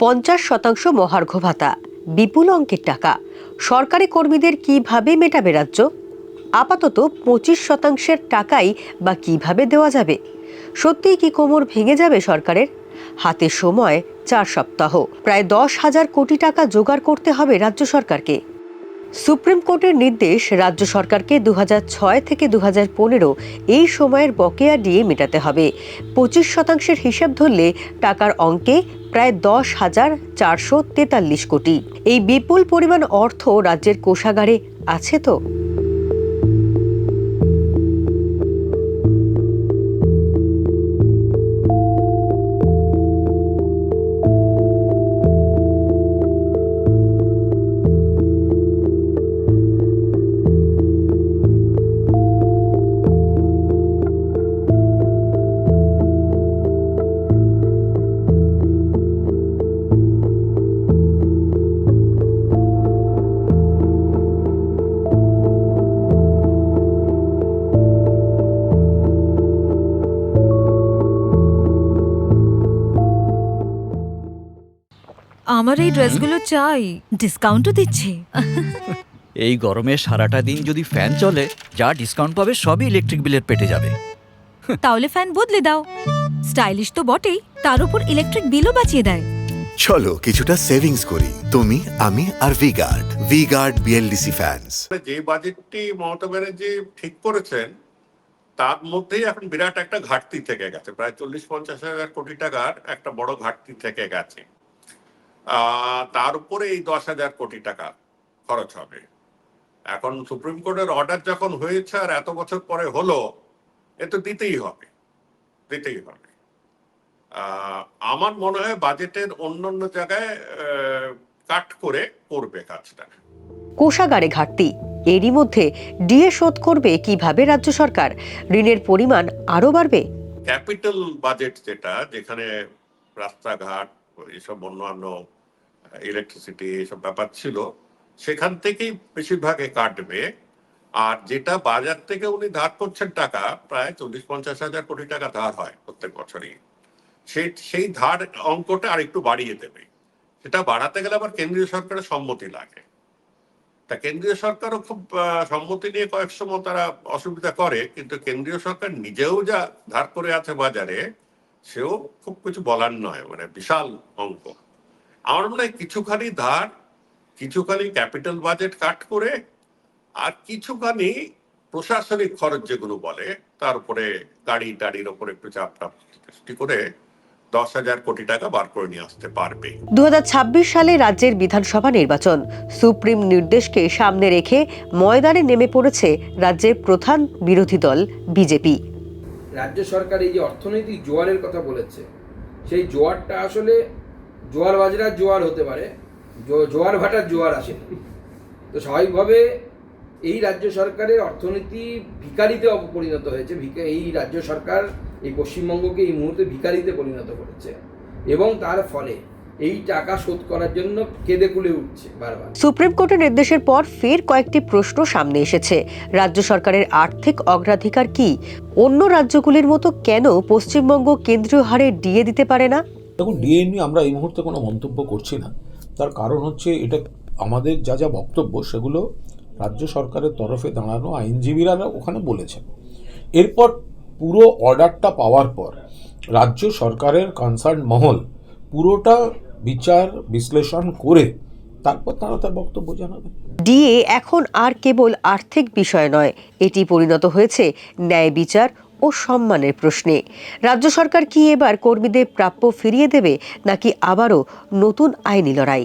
পঞ্চাশ শতাংশ মহার্ঘ ভাতা, বিপুল অঙ্কের টাকা। সরকারি কর্মীদের কীভাবে মেটাবে রাজ্য? আপাতত পঁচিশ শতাংশের টাকাই বা কীভাবে দেওয়া যাবে? সত্যিই কি কোমর ভেঙে যাবে সরকারের? হাতে সময়, চার সপ্তাহ। প্রায় দশ হাজার কোটি টাকা জোগাড় করতে হবে রাজ্য সরকারকে। সুপ্রিম কোর্টের নির্দেশ রাজ্য সরকারকে দু ছয় থেকে দু পনেরো এই সময়ের বকেয়া দিয়ে মেটাতে হবে। পঁচিশ শতাংশের হিসাব ধরলে টাকার অঙ্কে প্রায় দশ হাজার চারশো তেতাল্লিশ কোটি। এই বিপুল পরিমাণ অর্থ রাজ্যের কোষাগারে আছে তো? আমার এই ড্রেসগুলো চাই। ডিসকাউন্টও দিচ্ছে। এই গরমে সারাটা দিন যদি ফ্যান চলে যা ডিসকাউন্ট পাবে সবই ইলেকট্রিক বিলের পেটে যাবে। তাহলে ফ্যান বদলে দাও। স্টাইলিশ তো বটেই তার উপর ইলেকট্রিক বিলও বাঁচিয়ে দেয়। চলো কিছুটা সেভিংস করি। তুমি আমি আর V guard V guard BLDC fans যে বাজেটটি মমতা ব্যানার্জি ঠিক করেছেন তার মধ্যেই এখন বিরাট একটা ঘাটতি থেকে গেছে। প্রায় চল্লিশ পঞ্চাশ হাজার কোটি টাকার একটা বড় ঘাটতি থেকে গেছে। তার উপরে এই দশ হাজার কোটি টাকা খরচ হবে। এখন সুপ্রিম কোর্টের অর্ডার যখন হয়েছে আর এত বছর পরে হলো এ তো দিতেই হবে দিতেই হবে। আমার মনে হয় বাজেটের অন্যান্য জায়গায় কাট করে করবে কাজটা। কোষাগারে ঘাটতি এরই মধ্যে ডিএ শোধ করবে কীভাবে রাজ্য সরকার? ঋণের পরিমাণ আরও বাড়বে? ক্যাপিটাল বাজেট যেটা যেখানে রাস্তাঘাট এসব অন্যান্য ইলেকট্রিসিটি এসব ব্যাপার ছিল, সেখান থেকেই বেশিরভাগে কাটবে। আর যেটা বাজার থেকে উনি ধার করছেন টাকা, প্রায় চল্লিশ পঞ্চাশ হাজার কোটি টাকা ধার হয় প্রত্যেক বছরই। সেই সেই ধার অঙ্কটা আর একটু বাড়িয়ে দেবে। সেটা বাড়াতে গেলে আবার কেন্দ্রীয় সরকারের সম্মতি লাগে। তা কেন্দ্রীয় সরকারও খুব সম্মতি নিয়ে কয়েক সময় তারা অসুবিধা করে, কিন্তু কেন্দ্রীয় সরকার নিজেও যা ধার করে আছে বাজারে সেও খুব কিছু বলার নয় মানে বিশাল অঙ্ক। আমার মনে হয় কিছুখানি ধার, কিছুখানি ক্যাপিটাল বাজেট কাট করে, আর কিছুখানি প্রশাসনিক খরচ যেগুলো বলে, তার উপরে গাড়ি টাড়ির উপরে একটু চাপ টাপ সৃষ্টি করে দশ হাজার কোটি টাকা বার করে নিয়ে আসতে পারবে। দু হাজার ছাব্বিশ সালে রাজ্যের বিধানসভা নির্বাচন। সুপ্রিম নির্দেশকে সামনে রেখে ময়দানে নেমে পড়েছে রাজ্যের প্রধান বিরোধী দল, বিজেপি। রাজ্য সরকার এই যে অর্থনৈতিক জোয়ারের কথা বলেছে, সেই জোয়ারটা আসলে জোয়ার বাজরার জোয়ার হতে পারে জোয়ার ভাটার জোয়ার আসেনি তো স্বাভাবিকভাবে এই রাজ্য সরকারের অর্থনীতি ভিকারিতে পরিণত হয়েছে এই রাজ্য সরকার এই পশ্চিমবঙ্গকে এই মুহূর্তে ভিকারিতে পরিণত করেছে। এবং তার ফলে এই টাকা শোধ করার জন্য কেঁদে কুলে উঠছে বারবার। সুপ্রিম কোর্টের নির্দেশের পর ফের কয়েকটি প্রশ্ন সামনে এসেছে। রাজ্য সরকারের আর্থিক অগ্রাধিকার কি? অন্য রাজ্যগুলির মতো কেন পশ্চিমবঙ্গ কেন্দ্রীয় হারে ডিএ দিতে পারে না? দেখুন ডিএ নিয়ে আমরা এই মুহূর্তে কোনো মন্তব্য করছি না। তার কারণ হচ্ছে এটা আমাদের যা যা বক্তব্য সেগুলো রাজ্য সরকারের তরফে দাঁড়ানো আইনজীবীরা ওখানে বলেছেন। এরপর পুরো অর্ডারটা পাওয়ার পর রাজ্য সরকারের কনসার্ন মহল পুরোটা বিচার, বিশ্লেষণ করে তারপর তারা তার বক্তব্য জানাবে ডিএ এখন আর কেবল আর্থিক বিষয় নয়, এটি পরিণত হয়েছে ন্যায় বিচার ও সম্মানের প্রশ্নে। রাজ্য সরকার কি এবার কর্মীদের প্রাপ্য ফিরিয়ে দেবে নাকি আবারও নতুন আইনি লড়াই?